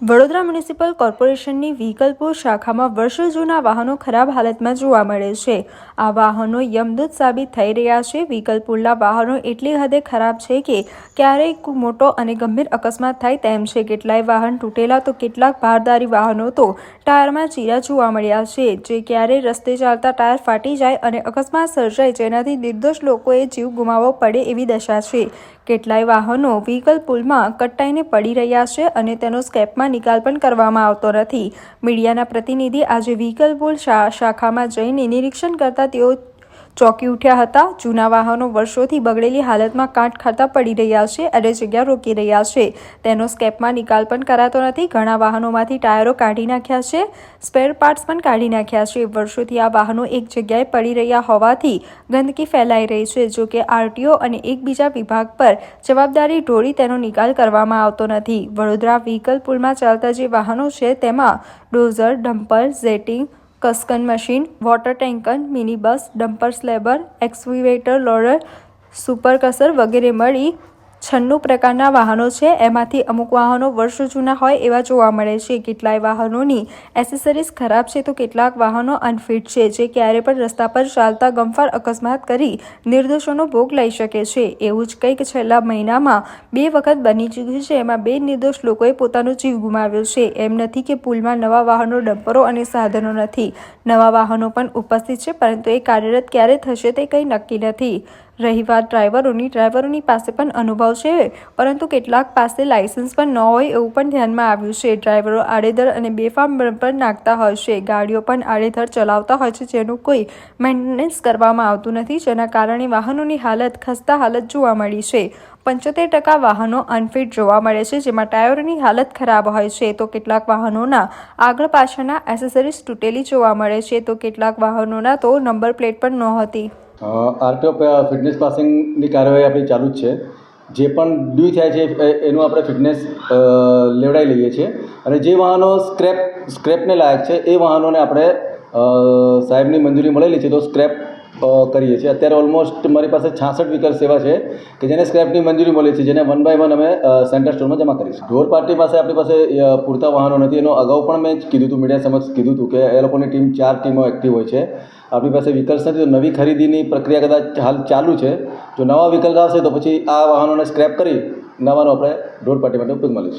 Vadodara municipal કોર્પોરેશનની વ્હીકલપુર શાખામાં વર્ષો જૂના વાહનો ખરાબ હાલતમાં જોવા મળે છે. આ વાહનો યમદૂત સાબિત થઈ રહ્યા છે. વ્હીકલપુરના વાહનો એટલી હદે ખરાબ છે કે ક્યારેક મોટો અને ગંભીર અકસ્માત થાય તેમ છે. કેટલાય વાહન તૂટેલા તો કેટલાક ભારદારી વાહનો તો ટાયરમાં ચીરા જોવા મળ્યા છે. જે ક્યારેય રસ્તે ચાલતા ટાયર ફાટી જાય અને અકસ્માત સર્જાય જેનાથી નિર્દોષ લોકોએ જીવ ગુમાવવો પડે એવી દશા છે. કેટલાય વાહનો વ્હીકલ પુલમાં કટ્ટાઈને પડી રહ્યા છે અને તેનો સ્કેપમાં નિકાલ પણ કરવામાં આવતો નથી. મીડિયાના પ્રતિનિધિ આજે વ્હીકલ પુલ શાખામાં જઈને નિરીક્ષણ કરતા તેઓ ચોંકી ઉઠ્યા હતા. જૂના વાહનો વર્ષોથી બગડેલી હાલતમાં કાંટ ખાતા પડી રહ્યા છે અને જગ્યા રોકી રહ્યા છે. તેનો સ્કેપમાં નિકાલ પણ કરાતો નથી. ઘણા વાહનોમાંથી ટાયરો કાઢી નાખ્યા છે. સ્પેર પાર્ટ્સ પણ કાઢી નાખ્યા છે. વર્ષોથી આ વાહનો એક જગ્યાએ પડી રહ્યા હોવાથી ગંદકી ફેલાઈ રહી છે. જો કે આરટીઓ અને એકબીજા વિભાગ પર જવાબદારી ઢોળી તેનો નિકાલ કરવામાં આવતો નથી. વડોદરા વ્હીકલ પુલમાં ચાલતા જે વાહનો છે, તેમાં dozer, dumper, ઝેટિંગ કસ્કન machine water tanker mini bus dumper સ્લેબર excavator loader super કસર વગેરે મળી છન્નું પ્રકારના વાહનો છે. એમાંથી અમુક વાહનો વર્ષો જૂના હોય એવા જોવા મળે છે. કેટલાય વાહનોની એસેસરીઝ ખરાબ છે તો કેટલાક વાહનો અનફિટ છે, જે ક્યારે પણ રસ્તા પર ચાલતા ગમફાર અકસ્માત કરી નિર્દોષોનો ભોગ લઈ શકે છે. એવું જ કંઈક છેલ્લા મહિનામાં બે વખત બની ચૂક્યું છે. એમાં બે નિર્દોષ લોકોએ પોતાનો જીવ ગુમાવ્યો છે. એમ નથી કે પુલમાં નવા વાહનો, ડમ્પરો અને સાધનો નથી. નવા વાહનો પણ ઉપસ્થિત છે, પરંતુ એ કાર્યરત ક્યારે થશે તે કંઈ નક્કી નથી. રહી વાત ડ્રાઈવરોની ડ્રાઈવરોની પાસે પણ અનુભવ છે, પરંતુ કેટલાક પાસે લાયસન્સ પણ ન હોય એવું પણ ધ્યાનમાં આવ્યું છે. ડ્રાઈવરો આડેધર અને બેફામ પણ નાખતા હોય છે. ગાડીઓ પણ આડેધર ચલાવતા હોય છે, જેનું કોઈ મેન્ટેનન્સ કરવામાં આવતું નથી, જેના કારણે વાહનોની હાલત ખસ્તા હાલત જોવા મળી છે. પંચોતેર ટકા વાહનો અનફિટ જોવા મળે છે, જેમાં ટાયરોની હાલત ખરાબ હોય છે. તો કેટલાક વાહનોના આગળ પાછળના એસેસરીઝ તૂટેલી જોવા મળે છે. તો કેટલાક વાહનોના તો નંબર પ્લેટ પણ નહોતી. આરટીઓ ફિટનેસ પાસિંગની કાર્યવાહી આપણી ચાલુ જ છે. જે પણ ડ્યુ થાય છે એનું આપણે ફિટનેસ લેવડાવી લઈએ છીએ. અને જે વાહનો સ્ક્રેપ સ્ક્રેપને લાયક છે, એ વાહનોને આપણે સાહેબની મંજૂરી મળેલી છે, તો સ્ક્રેપ કરીએ છીએ. અત્યારે ઓલમોસ્ટ મારી પાસે છાસઠ વિકલ્પ સેવા છે, કે જેને સ્ક્રેપની મંજૂરી મળી છે, જેને વન બાય વન અમે સેન્ટર સ્ટોરમાં જમા કરીશું ઢોર પાર્ટી પાસે આપણી પાસે પૂરતા વાહનો નથી. એનો અગાઉ પણ મેં કીધું હતું મીડિયા સમક્ષ કીધું હતું કે, એ લોકોની ટીમ ચાર ટીમો એક્ટિવ હોય છે. આપણી પાસે વ્હીકલ્સ નથી, તો નવી ખરીદીની પ્રક્રિયા કદાચ હાલ ચાલુ છે. જો નવા વિકલ્પ આવશે તો પછી આ વાહનોને સ્ક્રેપ કરી નવાનો આપણે રોડ પાટી માટે ઉપયોગમાં લઈશું